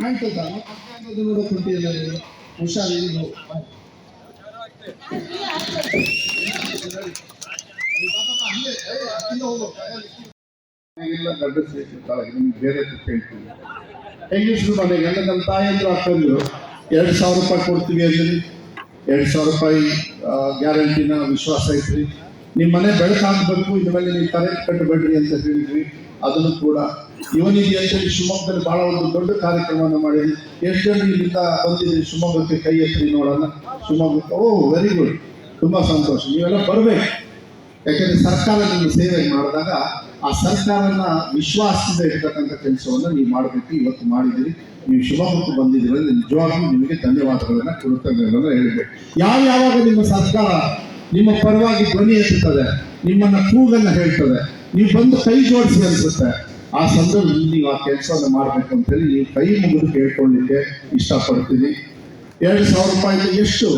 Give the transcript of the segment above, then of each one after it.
ಆಯ್ತದ ಹುಷಾರಿಲ್ಲ ನೀವು ಗಡ್ಡ ಸೇರಿರ್ತಾಳೆ ನಿಮ್ಗೆ ಬೇರೆ ಹೇಳ್ತೀನಿ ಹೆಂಗಸ್ರು ಮನೆಗೆ ಅಂದ್ರೆ ನಮ್ಮ ತಾಯಂದ್ರು ಅಕ್ಕಂದ್ರು ಎರಡು ಸಾವಿರ ರೂಪಾಯಿ ಕೊಡ್ತೀವಿ ಅಂದ್ರಿ ಎರಡು ಸಾವಿರ ರೂಪಾಯಿ ಗ್ಯಾರಂಟಿನ ವಿಶ್ವಾಸ ಐತ್ರಿ ನಿಮ್ಮ ಮನೆ ಬೆಳಕಾಗಬೇಕು ಇದ್ರ ಮೇಲೆ ನೀವು ಕರೆಂಟ್ ಕಟ್ಟಬೇಡ್ರಿ ಅಂತ ಹೇಳಿದ್ರಿ ಅದನ್ನು ಕೂಡ ಇವನಿಗೆ ಅಂತೇಳಿ ಶಿವಮೊಗ್ಗದಲ್ಲಿ ಬಹಳ ಒಂದು ದೊಡ್ಡ ಕಾರ್ಯಕ್ರಮವನ್ನು ಮಾಡಿ, ಎಷ್ಟು ಜನ ಬಂದಿದ್ರಿ ಶಿವಮೊಗ್ಗಕ್ಕೆ ಕೈ ಎತ್ತಿ ನೋಡೋಣ. ಶಿವಮೊಗ್ಗಕ್ಕೆ, ಓ ವೆರಿ ಗುಡ್ ತುಂಬಾ ಸಂತೋಷ. ನೀವೆಲ್ಲ ಬರಬೇಕು. ಯಾಕಂದ್ರೆ ಸರ್ಕಾರ ನಿಮ್ಮ ಸೇವೆ ಮಾಡಿದಾಗ ಆ ಸರ್ಕಾರನ ವಿಶ್ವಾಸದಿಂದ ಇರ್ತಕ್ಕಂಥ ಕೆಲಸವನ್ನ ನೀವು ಮಾಡಬೇಕು. ಇವತ್ತು ಮಾಡಿದಿರಿ ನೀವು ಶಿವಮೊಗ್ಗಕ್ಕೆ ಬಂದಿದ್ದೀರಿ ನಿಜವಾಗ್ಲೂ ನಿಮಗೆ ಧನ್ಯವಾದಗಳನ್ನ, ಕೃತಜ್ಞತೆಗಳನ್ನು ಹೇಳ್ಬೇಕು. ಯಾವ ಯಾವಾಗ ನಿಮ್ಮ ಸರ್ಕಾರ ನಿಮ್ಮ ಪರವಾಗಿ ಧ್ವನಿ ಎತ್ತುತ್ತದೆ, ನಿಮ್ಮನ್ನ ಕೂಗನ್ನ ಹೇಳ್ತದೆ, ನೀವು ಬಂದು ಕೈ ಜೋಡಿಸಿ ಅನ್ಸುತ್ತೆ. ಆ ಸಂದರ್ಭದಲ್ಲಿ ನೀವು ಆ ಕೆಲಸವನ್ನು ಮಾಡಬೇಕು ಅಂತೇಳಿ ನೀವು ಕೈ ಮುಗಿದು ಕೇಳ್ಕೊಳ್ಳಿಕ್ಕೆ ಇಷ್ಟಪಡ್ತೀನಿ. ಎರಡು ಸಾವಿರ ರೂಪಾಯಿ ಎಷ್ಟು?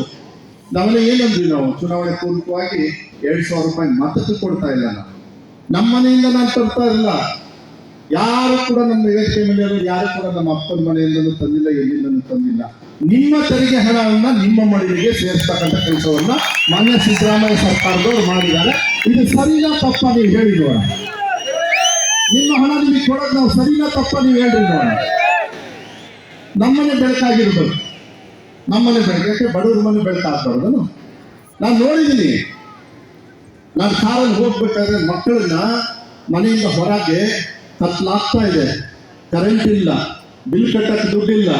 ನಾವೆಲ್ಲ ಏನಂದ್ವಿ ನಾವು? ಚುನಾವಣೆ ಪೂರ್ವಕವಾಗಿ ಎರಡು ಸಾವಿರ ರೂಪಾಯಿ ಮತಕ್ಕೆ ಕೊಡ್ತಾ ಇಲ್ಲ ನಾವು. ನಮ್ಮ ಮನೆಯಿಂದ ನಾನು ತರ್ತಾ ಇಲ್ಲ. ಯಾರು ಕೂಡ ನಮ್ಮ ವ್ಯವಸ್ಥೆ ಮೇಲೆ ಯಾರು ಕೂಡ ನಮ್ಮ ಅಪ್ಪನ ಮನೆಯಿಂದಲೂ ತಂದಿಲ್ಲ ಎಲ್ಲಿಂದಲೂ ತಂದಿಲ್ಲ. ನಿಮ್ಮ ತೆರಿಗೆ ಹಣವನ್ನ ನಿಮ್ಮ ಮನೆಗೆ ಸೇರಿಸ್ತಕ್ಕಂಥ ಕೆಲಸವನ್ನ ಮಾನ್ಯ ಸಿದ್ದರಾಮಯ್ಯ ಸರ್ಕಾರದವರು ಮಾಡಿದ್ದಾರೆ. ಇದು ಸರಿಯ ತಪ್ಪ ನೀವು ಹೇಳಿ ನೋಡೋಣ ನಿಮ್ಮ ಹಣ ನಿಮಗೆ ಕೊಡೋದು ನಾವು ಸರಿನ ತಪ್ಪ ನೀವು ಹೇಳ್ರಿ ನಮ್ಮನೆ ಬೆಳಕಾಗಿರ್ಬೋದು ನಮ್ಮನೆ ಬೆಳಕಕ್ಕೆ ಬಡವ್ರ ಮನೆ ಬೆಳಕಾಗ್ಬಾರ್ದನು ನಾನು ನೋಡಿದ್ದೀನಿ ನಾನು ಕಾರಲ್ಲಿ ಹೋಗ್ಬೇಕಾದ್ರೆ ಮಕ್ಕಳನ್ನ ಮನೆಯಿಂದ ಹೊರಗೆ ಕತ್ಲಾಗ್ತಾ ಇದೆ. ಕರೆಂಟ್ ಇಲ್ಲ ಬಿಲ್ ಕಟ್ಟಕ್ಕೆ ದುಡ್ಡಿಲ್ಲ.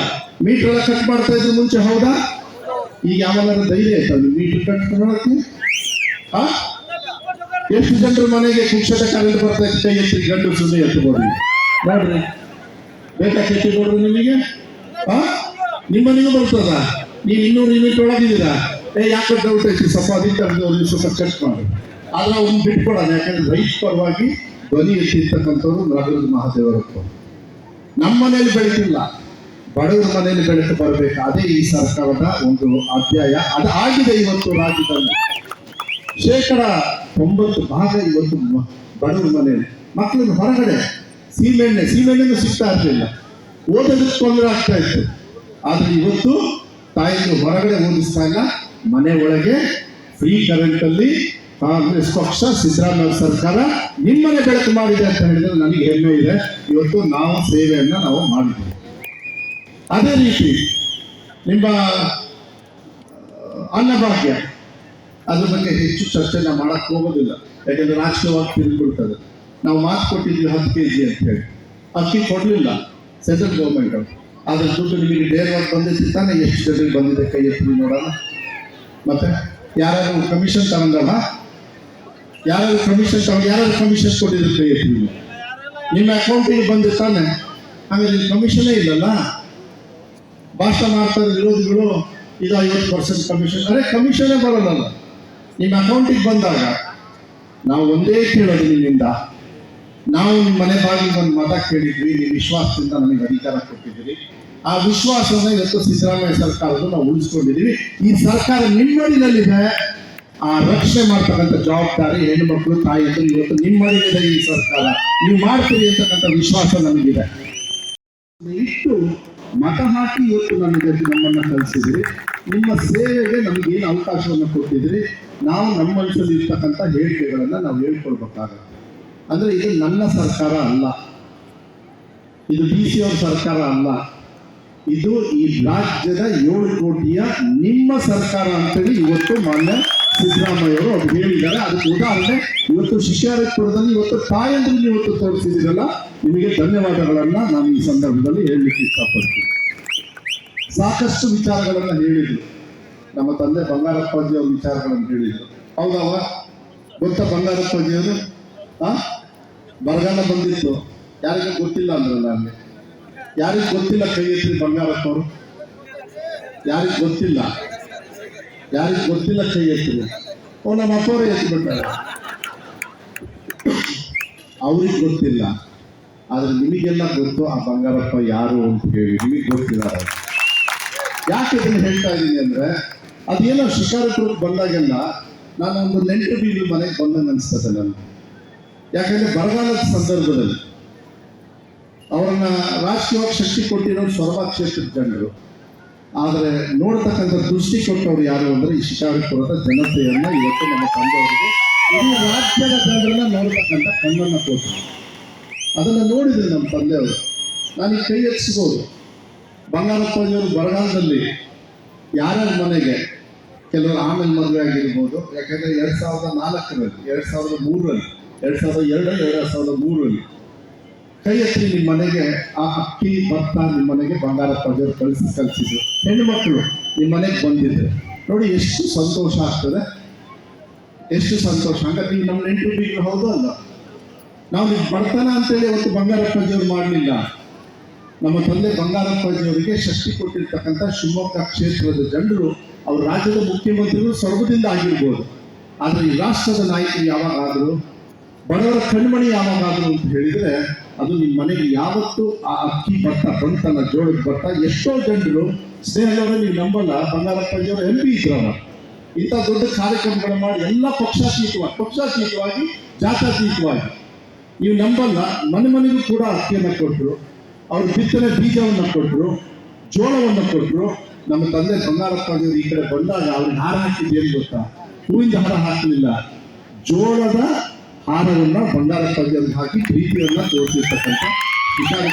ಮೀಟರ್ ಎಲ್ಲ ಕಟ್ ಮಾಡ್ತಾ ಇದ್ರು ಮುಂಚೆ, ಹೌದಾ? ಈಗ ಯಾವಾಗ ಧೈರ್ಯ ಆಯ್ತಾ ಮೀಟರ್ ಕಟ್ ಮಾಡೋಕ್ಕೆ ಆ? ಎಷ್ಟು ಜನರ ಮನೆಗೆ ಶಿಕ್ಷಣ ಕರೆಂಟ್ ಬರ್ತಾ ಇದೆ ಎಷ್ಟು ಗಂಡು ಸುದ್ದಿ ಎತ್ತಬಹುದು ನೋಡ್ರಿ ಬೇಕಾ ಕೆಟ್ಟಿ ನೋಡ್ರಿ ನಿಮಗೆ? ಆ? ನಿಮ್ಮ ನೀವು ಬರ್ತದ? ನೀವು ಇನ್ನೂರು ಯೂನಿಟ್ ಒಳಗಿದ್ದೀರಾ? ಏ, ಯಾಕೆ ಡೌಟ್ ಐತಿ ಸ್ವಲ್ಪ ಅದಕ್ಕೆ ಒಂದು ಸ್ವಲ್ಪ ಚೆಕ್ ಮಾಡಿ. ಆದ್ರೆ ಅವ್ನು ಬಿಟ್ಕೊಡೋಣ. ಯಾಕಂದ್ರೆ ರೈತ ಪರವಾಗಿ ಧ್ವನಿ ಎತ್ತಿರ್ತಕ್ಕಂಥವ್ರು ನಾಗರಾಜ ಮಹಾದೇವರಪ್ಪ ನಮ್ಮ ಮನೇಲಿ ಬೆಳಕಿಲ್ಲ ಬಡವರ ಮನೆಯಲ್ಲಿ ಬೆಳೆದು ಬರಬೇಕು. ಅದೇ ಈ ಸರ್ಕಾರದ ಒಂದು ಅಧ್ಯಾಯ. ಅದು ಆಗಿದೆ ಇವತ್ತು ರಾಜ್ಯದಲ್ಲಿ. ಶೇಕಡ ತೊಂಬತ್ತು ಭಾಗ ಇವತ್ತು ಬಡವರ ಮನೆಯಲ್ಲಿ ಮಕ್ಕಳನ್ನು ಹೊರಗಡೆ ಸೀಮೆಣ್ಣೆ, ಸೀಮೆಣ್ಣೆನೂ ಸಿಗ್ತಾ ಇರಲಿಲ್ಲ. ಓದೋದಕ್ಕೆ ತೊಂದರೆ ಆಗ್ತಾ ಇತ್ತು. ಆದರೆ ಇವತ್ತು ತಾಯಿಗಳು ಹೊರಗಡೆ ಓದಿಸ್ತಾ ಇಲ್ಲ. ಮನೆ ಒಳಗೆ ಫ್ರೀ ಕರೆಂಟ್ ಅಲ್ಲಿ ಕಾಂಗ್ರೆಸ್ ಪಕ್ಷ, ಸಿದ್ದರಾಮಯ್ಯ ಸರ್ಕಾರ ನಿಮ್ಮನೆ ಬೆಳಕು ಮಾಡಿದೆ ಅಂತ ಹೇಳಿದ್ರೆ ನನಗೆ ಹೆಮ್ಮೆ ಇದೆ. ಇವತ್ತು ನಾವು ಸೇವೆಯನ್ನು ನಾವು ಮಾಡಿದ್ದೀವಿ. ಅದೇ ರೀತಿ ನಿಮ್ಮ ಅನ್ನಭಾಗ್ಯ. ಅದ್ರ ಬಗ್ಗೆ ಹೆಚ್ಚು ಚರ್ಚೆನ ಮಾಡಕ್ ಹೋಗೋದಿಲ್ಲ. ಯಾಕಂದ್ರೆ ರಾಷ್ಟ್ರವಾಗಿ ತಿರುಗಿಬಿಡ್ತದೆ ನಾವು ಮಾತು ಕೊಟ್ಟಿದ್ವಿ ಹತ್ತು ಕೆ ಜಿ ಅಂತ ಹೇಳಿ. ಅಕ್ಕಿ ಕೊಡಲಿಲ್ಲ ಸೆಂಟ್ರಲ್ ಗೌರ್ಮೆಂಟ್ ಅದ್ರ ದುಡ್ಡು ನಿಮಗೆ ನೇರವಾಗಿ ಬಂದಿತ್ತು ತಾನೇ ಎಷ್ಟು ಜನರಿಗೆ ಬಂದಿದೆ ಕೈ ಎತ್ತಿ ನೋಡೋಣ. ಮತ್ತೆ ಯಾರು ಕಮಿಷನ್ ತಗೊಂಡಲ್ಲ? ಯಾರು ಕಮಿಷನ್ ತಗೊಂಡು ಯಾರು ಕಮಿಷನ್ ಕೊಟ್ಟಿದ್ರು ಕೈ ಎತ್ತಿ ನಿಮ್ಮ ಅಕೌಂಟಿಗೆ ಬಂದಿರ್ತಾನೆ ತಾನೆ? ಹಾಗಾದ್ರೆ ಕಮಿಷನೇ ಇಲ್ಲಲ್ಲ? ಭಾಷಣ ಮಾಡ್ತಾರೆ ವಿರೋಧಿಗಳು ಇದು ಐವತ್ತು ಪರ್ಸೆಂಟ್ ಕಮಿಷನ್ ಅರೆ ಕಮಿಷನೇ ಬರೋಲ್ಲ ನಿಮ್ಮ ಅಕೌಂಟಿಗೆ ಬಂದಾಗ, ನಾವು ಒಂದೇ ಕೇಳೋದು ನಿಮ್ಮಿಂದ ನಾವು ನಿಮ್ಮ ಮನೆ ಬಾಗಿಲು ಒಂದು ಮತ ಕೇಳಿದ್ವಿ ನಿಮ್ಮ ವಿಶ್ವಾಸದಿಂದ ನಮಗೆ ಅಧಿಕಾರ ಕೊಟ್ಟಿದ್ದೀರಿ. ಆ ವಿಶ್ವಾಸನ ಇವತ್ತು ಸಿದ್ದರಾಮಯ್ಯ ಸರ್ಕಾರದ ನಾವು ಉಳಿಸ್ಕೊಂಡಿದ್ದೀವಿ. ಈ ಸರ್ಕಾರ ನಿಮ್ಮಡಿನಲ್ಲಿದೆ ಆ ರಕ್ಷಣೆ ಮಾಡ್ತಕ್ಕಂಥ ಜವಾಬ್ದಾರಿ ಹೆಣ್ಣು ಮಕ್ಕಳು ಇವತ್ತು ನಿಮ್ಮಡಿಗಿದೆ ಈ ಸರ್ಕಾರ. ನೀವು ಮಾಡ್ತೀರಿ ಅಂತಕ್ಕಂಥ ವಿಶ್ವಾಸ ನಮಗಿದೆ. ಇಷ್ಟು ಮತ ಹಾಕಿ ಇವತ್ತು ನಮಗೆ ನಮ್ಮನ್ನು ಕಲಿಸಿದ್ರಿ ನಿಮ್ಮ ಸೇವೆಗೆ ನಮಗೆ ಏನು ಅವಕಾಶವನ್ನು ಕೊಟ್ಟಿದ್ರಿ ನಾವು ನಮ್ಮ ಮನಸ್ಸಲ್ಲಿ ಇರ್ತಕ್ಕಂಥ ಹೇಳಿಕೆಗಳನ್ನ ನಾವು ಹೇಳ್ಕೊಳ್ಬೇಕಾಗತ್ತೆ. ಅಂದ್ರೆ ಇದು ನನ್ನ ಸರ್ಕಾರ ಅಲ್ಲ. ಇದು ಡಿ ಸಿ ಅವ್ರ ಸರ್ಕಾರ ಅಲ್ಲ. ಇದು ಈ ರಾಜ್ಯದ ಏಳು ಕೋಟಿಯ ನಿಮ್ಮ ಸರ್ಕಾರ ಅಂತೇಳಿ ಇವತ್ತು ಮಾನ್ಯ ಸಿದ್ದರಾಮಯ್ಯ ಅವರು ಅವ್ರು ಹೇಳಿದ್ದಾರೆ. ಅದಕ್ಕೆ ಉದಾಹರಣೆ, ಇವತ್ತು ಶಿಷ್ಯಾರಪುರದಲ್ಲಿ ಇವತ್ತು ತಾಯಂದ್ರಿಗೆ ಇವತ್ತು ತೋರಿಸಿದಿರಲ್ಲ ನಿಮಗೆ ಧನ್ಯವಾದಗಳನ್ನು ನಾನು ಈ ಸಂದರ್ಭದಲ್ಲಿ ಹೇಳಲಿಕ್ಕೆ ಇಷ್ಟಪಡ್ತೀನಿ. ಸಾಕಷ್ಟು ವಿಚಾರಗಳನ್ನು ಹೇಳಿದ್ರು. ನಮ್ಮ ತಂದೆ ಬಂಗಾರಪ್ಪಾಜಿ ಅವ್ರ ವಿಚಾರಗಳನ್ನು ಹೇಳಿದ್ರು. ಹೌದವ ಗೊತ್ತಾ ಬಂಗಾರಪ್ಪಾಜಿಯವರು ಆ? ಬರಗಾಲ ಬಂದಿತ್ತು. ಯಾರಿಗೂ ಗೊತ್ತಿಲ್ಲ ಅಂದ್ರೆ ನನಗೆ. ಯಾರಿಗೂ ಗೊತ್ತಿಲ್ಲ ಕೈ ಎತ್ತಿ ಬಂಗಾರಪ್ಪ ಅವರು ಯಾರಿಗೂ ಗೊತ್ತಿಲ್ಲ. ಯಾರಿಗೂ ಗೊತ್ತಿಲ್ಲ ಕೈ ಎತ್ತಿ. ಓ, ನಮ್ಮ ಅಪ್ಪವರೇ ಎತ್ತಿಬಿಟ್ಟಾರೆ ಅವ್ರಿಗೆ ಗೊತ್ತಿಲ್ಲ. ಆದ್ರೆ ನಿಮಗೆಲ್ಲ ಗೊತ್ತು ಆ ಬಂಗಾರಪ್ಪ ಯಾರು ಅಂತ ಹೇಳಿ. ನಿಮಗೆ ಗೊತ್ತಿಲ್ಲ. ಯಾಕೆ ಇದನ್ನು ಹೇಳ್ತಾ ಇದ್ದೀನಿ ಅಂದ್ರೆ, ಅದೇನೋ ಶಿಕಾರಪುರಕ್ಕೆ ಬಂದಾಗೆಲ್ಲ ನಾನು ಒಂದು ನೆಂಟು ಬೀಳು ಮನೆಗೆ ಬಂದಂಗೆ ಅನಿಸ್ತದೆ ನಾನು ಯಾಕಂದ್ರೆ ಬರಗಾಲದ ಸಂದರ್ಭದಲ್ಲಿ ಅವರನ್ನ ರಾಜಕೀಯವಾಗಿ ಶಕ್ತಿ ಕೊಟ್ಟಿರೋರು ಸೊರಬ ಕ್ಷೇತ್ರದ ಜನರು. ಆದರೆ ನೋಡ್ತಕ್ಕಂಥ ದೃಷ್ಟಿ ಕೊಟ್ಟವ್ರು ಯಾರು ಅಂದ್ರೆ ಈ ಶಿಕಾರಪುರದ ಜನತೆಯನ್ನ ಇವತ್ತು ನಮ್ಮ ತಂದೆಯವರಿಗೆ ಇಡೀ ರಾಜ್ಯದ ಜನರನ್ನ ನೋಡ್ತಕ್ಕಂಥ ಕಣ್ಣನ್ನ ಕೊಟ್ಟರು ಅದನ್ನ ನೋಡಿದ್ರು ನಮ್ಮ ತಂದೆಯವರು. ನಾನು ಕೈ ಎತ್ತಿಸ್ಬೋದು ಬಂಗಾರಪ್ಪಜಿಯವರು ಬರಗಾಲದಲ್ಲಿ ಯಾರ್ಯಾರ ಮನೆಗೆ ಕೆಲವರು ಆಮೇಲೆ ಮದುವೆ ಆಗಿರ್ಬೋದು. ಯಾಕಂದ್ರೆ ಎರಡ್ ಸಾವಿರದ ನಾಲ್ಕರಲ್ಲಿ, ಎರಡ್ ಸಾವಿರದ ಮೂರರಲ್ಲಿ, ಎರಡ್ ಸಾವಿರದ ಎರಡು ಎರಡ್ ಸಾವಿರದ ಮೂರರಲ್ಲಿ ಕೈ ಎತ್ತಿ ನಿಮ್ಮ ಮನೆಗೆ ಆ ಅಕ್ಕಿ ಭತ್ತ ನಿಮ್ಮ ಮನೆಗೆ ಬಂಗಾರಪ್ಪಜಿಯವರು ಕಳಿಸಿ ಕಳಿಸಿದ್ರು. ಹೆಣ್ಣು ಮಕ್ಕಳು ನಿಮ್ಮ ಮನೆಗೆ ಬಂದಿದ್ರು. ನೋಡಿ, ಎಷ್ಟು ಸಂತೋಷ ಆಗ್ತದೆ. ಎಷ್ಟು ಸಂತೋಷ. ನೀವು ನಮ್ಮ ನೆಂಟು ಬೀಗರು ಹೌದು ಅಲ್ಲ ನಾವು ಬಡತನ ಅಂತೇಳಿ ಅವತ್ತು ಬಂಗಾರಪ್ಪಜಿಯವರು ಮಾಡಲಿಲ್ಲ. ನಮ್ಮ ತಂದೆ ಬಂಗಾರಪ್ಪಾಜಿಯವರಿಗೆ ಶಕ್ತಿ ಕೊಟ್ಟಿರ್ತಕ್ಕಂಥ ಶಿವಮೊಗ್ಗ ಕ್ಷೇತ್ರದ ಜನರು, ಅವ್ರ ರಾಜ್ಯದ ಮುಖ್ಯಮಂತ್ರಿಗಳು ಸ್ವರ್ಗದಿಂದ ಆಗಿರ್ಬೋದು. ಆದರೆ ಈ ರಾಷ್ಟ್ರದ ನಾಯಕರು ಯಾವಾಗಾದರೂ, ಬಡವರ ಕಣ್ಮಣಿ ಯಾವಾಗಾದರೂ ಅಂತ ಹೇಳಿದ್ರೆ, ಅದು ನಿಮ್ಮ ಮನೆಗೆ ಯಾವತ್ತು ಆ ಅಕ್ಕಿ ಭತ್ತ, ಬಂತಲ್ಲ, ಜೋಳದ ಭತ್ತ, ಎಷ್ಟೋ ಜನರು ಸ್ನೇಹದವರು ನೀವು ನಂಬಲ್ಲ, ಬಂಗಾರಪ್ಪಾಜಿಯವರು ಎಂ ಪಿ ಇದ್ರವ ಇಂಥ ದೊಡ್ಡ ಕಾರ್ಯಕ್ರಮಗಳು ಮಾಡಿ ಎಲ್ಲ ಪಕ್ಷಾತೀತವಾಗಿ ಪಕ್ಷಾತೀತವಾಗಿ ಜಾತ್ಯತೀತವಾಗಿ ನೀವು ನಂಬಲ್ಲ, ಮನೆ ಮನೆಗೂ ಕೂಡ ಅಕ್ಕಿಯನ್ನು ಕೊಟ್ಟರು ಅವ್ರ ಬಿತ್ತನೆ ಬೀಜವನ್ನು ಕೊಟ್ಟರು ಜೋಳವನ್ನು ಕೊಟ್ಟರು ನಮ್ಮ ತಂದೆ ಬಂಗಾರಪ್ಪಾಜಿಯವರು ಈ ಕಡೆ ಬಂದಾಗ ಅವ್ರಿಗೆ ಹಾರ ಹಾಕಿದ್ದು ಏನು ಗೊತ್ತಾ? ಹೂವಿಂದ ಹಾರ ಹಾಕಲಿಲ್ಲ. ಜೋಳದ ಹಾರವನ್ನ ಬಂಗಾರಪ್ಪಾಜಿಯವ್ರಿಗೆ ಹಾಕಿ ಪ್ರೀತಿಯನ್ನ ತೋರಿಸಿರ್ತಕ್ಕಂಥ ವಿಚಾರ